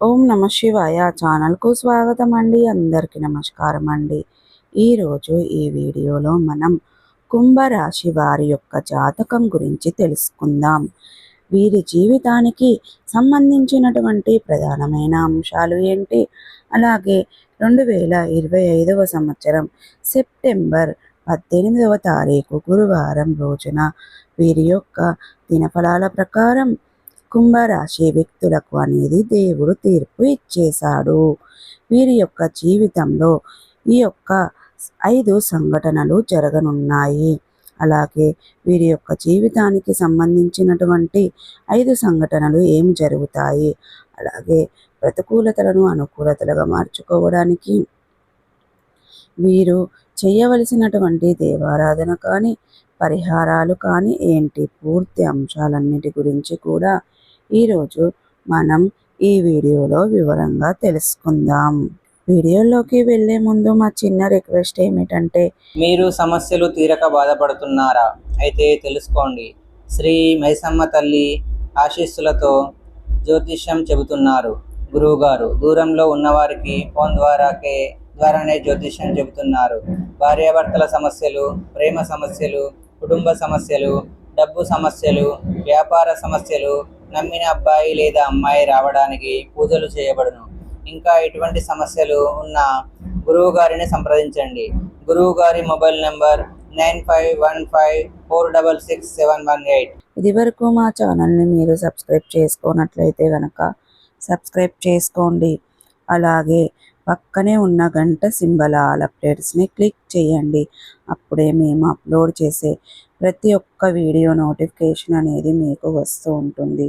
ఓం నమ శివాయ ఛానల్కు స్వాగతం అండి అందరికీ నమస్కారం అండి ఈరోజు ఈ వీడియోలో మనం కుంభరాశి వారి యొక్క జాతకం గురించి తెలుసుకుందాం. వీరి జీవితానికి సంబంధించినటువంటి ప్రధానమైన అంశాలు ఏంటి? అలాగే రెండు వేల ఇరవై ఐదవ సంవత్సరం సెప్టెంబర్ పద్దెనిమిదవ తారీఖు గురువారం రోజున వీరి యొక్క దినఫలాల ప్రకారం కుంభరాశి వ్యక్తులకు అనేది దేవుడు తీర్పు ఇచ్చేశాడు. వీరి యొక్క జీవితంలో ఈ యొక్క ఐదు సంఘటనలు జరగనున్నాయి. అలాగే వీరి యొక్క జీవితానికి సంబంధించినటువంటి ఐదు సంఘటనలు ఏం జరుగుతాయి? అలాగే ప్రతికూలతలను అనుకూలతలుగా మార్చుకోవడానికి వీరు చేయవలసినటువంటి దేవారాధన కానీ పరిహారాలు కానీ ఏంటి? పూర్తి అంశాలన్నిటి గురించి కూడా ఈరోజు మనం ఈ వీడియోలో వివరంగా తెలుసుకుందాం. వీడియోలోకి వెళ్ళే ముందు మా చిన్న రిక్వెస్ట్ ఏమిటంటే మీరు సమస్యలు తీరక బాధపడుతున్నారా? అయితే తెలుసుకోండి. శ్రీ మైసమ్మ తల్లి ఆశీస్సులతో జ్యోతిష్యం చెబుతున్నారు. గురువుగారు దూరంలో ఉన్నవారికి ఫోన్ ద్వారాకే ద్వారానే జ్యోతిష్యం చెబుతున్నారు. భార్యాభర్తల సమస్యలు ప్రేమ సమస్యలు కుటుంబ సమస్యలు డబ్బు సమస్యలు వ్యాపార సమస్యలు నమ్మిన అబ్బాయి లేదా అమ్మాయి రావడానికి పూజలు చేయబడును. ఇంకా ఎటువంటి సమస్యలు ఉన్న గురువు గారిని సంప్రదించండి. గురువు గారి mobile number nine five one five four double six seven one eight. ఇది వరకు మా ఛానల్ని మీరు సబ్స్క్రైబ్ చేసుకున్నట్లయితే కనుక సబ్స్క్రైబ్ చేసుకోండి. అలాగే పక్కనే ఉన్న గంట సింబల్ ఆల్ అప్డేట్స్ని క్లిక్ చేయండి. అప్పుడే మేము అప్లోడ్ చేసే ప్రతి ఒక్క వీడియో నోటిఫికేషన్ అనేది మీకు వస్తూ ఉంటుంది.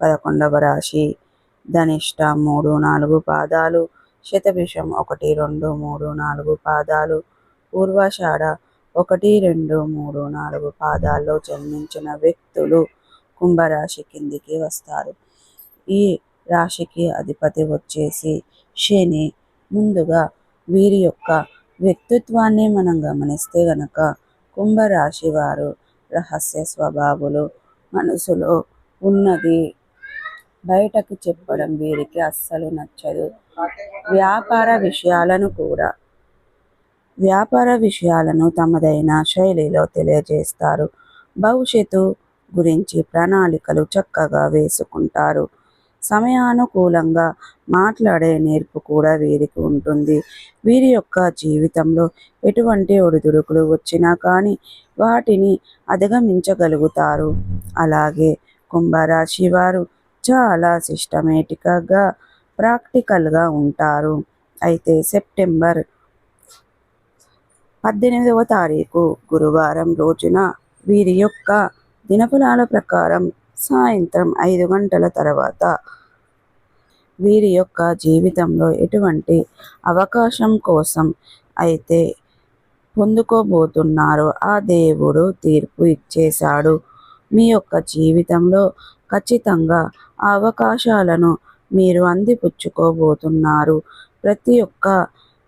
పదకొండవ రాశి. ధనిష్ట మూడు నాలుగు పాదాలు శతభిషం ఒకటి రెండు మూడు నాలుగు పాదాలు పూర్వాషాఢ ఒకటి రెండు మూడు నాలుగు పాదాల్లో జన్మించిన వ్యక్తులు కుంభరాశి కిందికి వస్తారు. ఈ రాశికి అధిపతి వచ్చేసి శని. ముందుగా వీరి యొక్క వ్యక్తిత్వాన్ని మనం గమనిస్తే గనక కుంభరాశి వారు రహస్య స్వభావులు మనసులో ఉన్నది బయటకు చెప్పడం వీరికి అస్సలు నచ్చదు. వ్యాపార విషయాలను కూడా వ్యాపార విషయాలను తమదైన శైలిలో తెలియజేస్తారు. భవిష్యత్తు గురించి ప్రణాళికలు చక్కగా వేసుకుంటారు. సమయానుకూలంగా మాట్లాడే నేర్పు కూడా వీరికి ఉంటుంది. వీరి యొక్క జీవితంలో ఎటువంటి ఒడిదుడుకులు వచ్చినా కానీ వాటిని అధిగమించగలుగుతారు. అలాగే కుంభరాశి వారు చాలా సిస్టమేటిక్గా ప్రాక్టికల్గా ఉంటారు. అయితే సెప్టెంబర్ పద్దెనిమిదవ తారీఖు గురువారం రోజున వీరి యొక్క దినఫలాల ప్రకారం సాయంత్రం ఐదు గంటల తర్వాత వీరి యొక్క జీవితంలో ఎటువంటి అవకాశం కోసం అయితే పొందుకోబోతున్నారో ఆ దేవుడు తీర్పు ఇచ్చేశాడు. మీ యొక్క జీవితంలో ఖచ్చితంగా ఆ అవకాశాలను మీరు అందిపుచ్చుకోబోతున్నారు. ప్రతి ఒక్క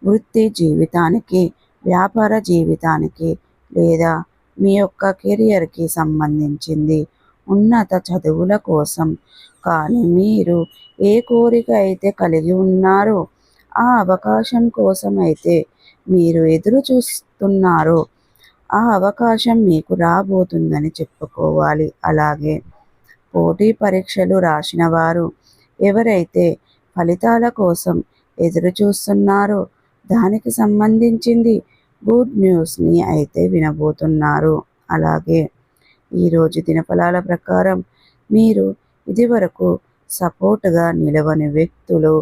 వృత్తి జీవితానికి వ్యాపార జీవితానికి లేదా మీ యొక్క కెరియర్కి సంబంధించింది ఉన్నత చదువుల కోసం. కానీ మీరు ఏ కోరిక అయితే కలిగి ఉన్నారో ఆ అవకాశం కోసం అయితే మీరు ఎదురు చూస్తున్నారో. ఆ అవకాశం మీకు రాబోతుందని చెప్పుకోవాలి. అలాగే పోటీ పరీక్షలు రాసిన వారు ఎవరైతే ఫలితాల కోసం ఎదురు చూస్తున్నారో దానికి సంబంధించింది గుడ్ న్యూస్ని అయితే వినబోతున్నారు. అలాగే ఈరోజు దినఫలాల ప్రకారం మీరు ఇదివరకు సపోర్ట్గా నిలవని వ్యక్తులు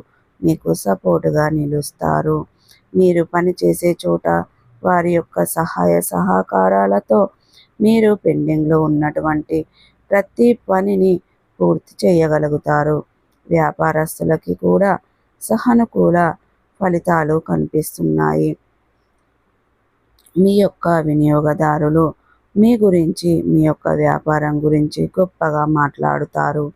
మీకు సపోర్ట్గా నిలుస్తారు. మీరు పనిచేసే చోట వారి యొక్క సహాయ సహకారాలతో మీరు పెండింగ్లో ఉన్నటువంటి ప్రతి పనిని పూర్తి చేయగలుగుతారు. వ్యాపారస్తులకి కూడా సహనుకూల ఫలితాలు కనిపిస్తున్నాయి. మీ యొక్క వినియోగదారులు మీ గురించి మీ యొక్క వ్యాపారం గురించి గొప్పగా మాట్లాడుతారు.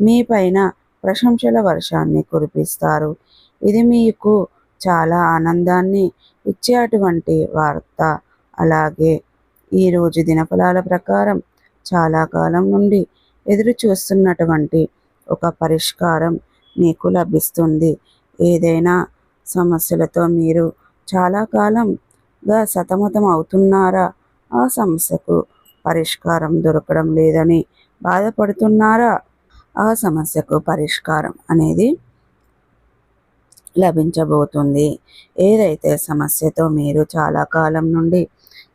మీ పైన ప్రశంసల వర్షాన్ని కురిపిస్తారు. ఇది మీకు చాలా ఆనందాన్ని ఇచ్చే అటువంటి వార్త. అలాగే ఈరోజు దినఫలాల ప్రకారం చాలా కాలం నుండి ఎదురు చూస్తున్నటువంటి ఒక పరిష్కారం మీకు లభిస్తుంది. ఏదైనా సమస్యలతో మీరు చాలా కాలంగా సతమతం అవుతున్నారా? ఆ సమస్యకు పరిష్కారం దొరకడం లేదని బాధపడుతున్నారా? ఆ సమస్యకు పరిష్కారం అనేది లభించబోతుంది. ఏదైతే సమస్యతో మీరు చాలా కాలం నుండి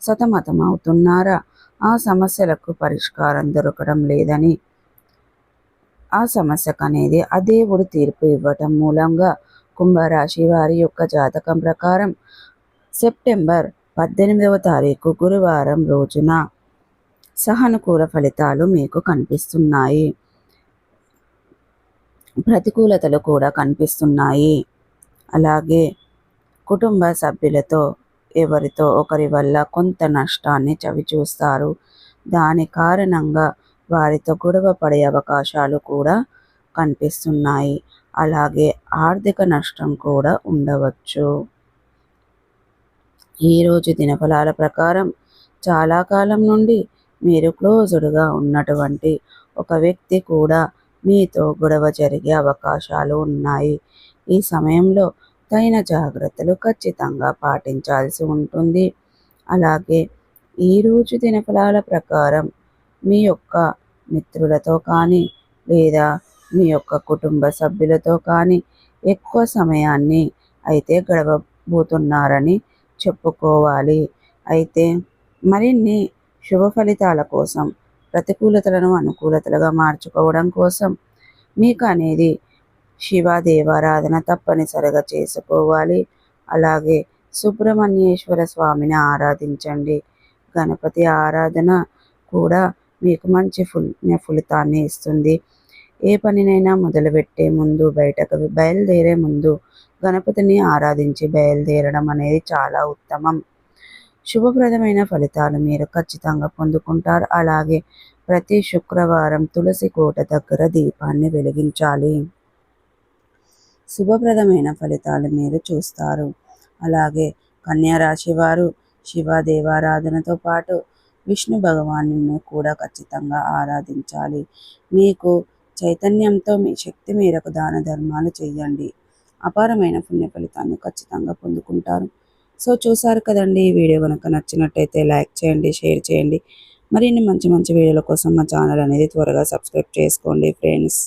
సతమతం అవుతున్నారా? ఆ సమస్యలకు పరిష్కారం దొరకడం లేదని ఆ సమస్యకు అనేది ఆ దేవుడు తీర్పు ఇవ్వటం మూలంగా కుంభరాశి వారి యొక్క జాతకం ప్రకారం సెప్టెంబర్ పద్దెనిమిదవ తారీఖు గురువారం రోజున సహనుకూల ఫలితాలు మీకు కనిపిస్తున్నాయి. ప్రతికూలతలు కూడా కనిపిస్తున్నాయి. అలాగే కుటుంబ సభ్యులతో ఎవరితో ఒకరి వల్ల కొంత నష్టాన్ని చవిచూస్తారు. దాని కారణంగా వారితో గొడవ పడే అవకాశాలు కూడా కనిపిస్తున్నాయి. అలాగే ఆర్థిక నష్టం కూడా ఉండవచ్చు. ఈరోజు దినఫలాల ప్రకారం చాలా కాలం నుండి మీరు క్లోజ్డ్గా ఉన్నటువంటి ఒక వ్యక్తి కూడా మీతో గొడవ జరిగే అవకాశాలు ఉన్నాయి. ఈ సమయంలో తగిన జాగ్రత్తలు ఖచ్చితంగా పాటించాల్సి ఉంటుంది. అలాగే ఈరోజు దినఫలాల ప్రకారం మీ యొక్క మిత్రులతో కానీ లేదా మీ యొక్క కుటుంబ సభ్యులతో కానీ ఎక్కువ సమయాన్ని అయితే గడవబోతున్నారని చెప్పుకోవాలి. అయితే మరిన్ని శుభ ఫలితాల కోసం ప్రతికూలతలను అనుకూలతలుగా మార్చుకోవడం కోసం మీకు అనేది శివ దేవారాధన తప్పనిసరిగా చేసుకోవాలి. అలాగే సుబ్రహ్మణ్యేశ్వర స్వామిని ఆరాధించండి. గణపతి ఆరాధన కూడా మీకు మంచి పుణ్య ఫలితాన్ని ఇస్తుంది. ఏ పనినైనా మొదలుపెట్టే ముందు బయటకు బయలుదేరే ముందు గణపతిని ఆరాధించి బయలుదేరడం అనేది చాలా ఉత్తమం. శుభప్రదమైన ఫలితాలు మీరు ఖచ్చితంగా పొందుకుంటారు. అలాగే ప్రతి శుక్రవారం తులసి కోట దగ్గర దీపాన్ని వెలిగించాలి. శుభప్రదమైన ఫలితాలు మీరు చూస్తారు. అలాగే కన్యారాశి వారు శివ దేవారాధనతో పాటు విష్ణు భగవాను కూడా ఖచ్చితంగా ఆరాధించాలి. మీకు చైతన్యంతో మీ శక్తి మేరకు దాన ధర్మాలు చేయండి. అపారమైన పుణ్య ఫలితాన్ని ఖచ్చితంగా పొందుకుంటారు. సో చూసారు కదండి ఈ వీడియో కనుక నచ్చినట్టయితే లైక్ చేయండి షేర్ చేయండి. మరిన్ని మంచి మంచి వీడియోల కోసం మా ఛానల్ అనేది త్వరగా సబ్స్క్రైబ్ చేసుకోండి ఫ్రెండ్స్.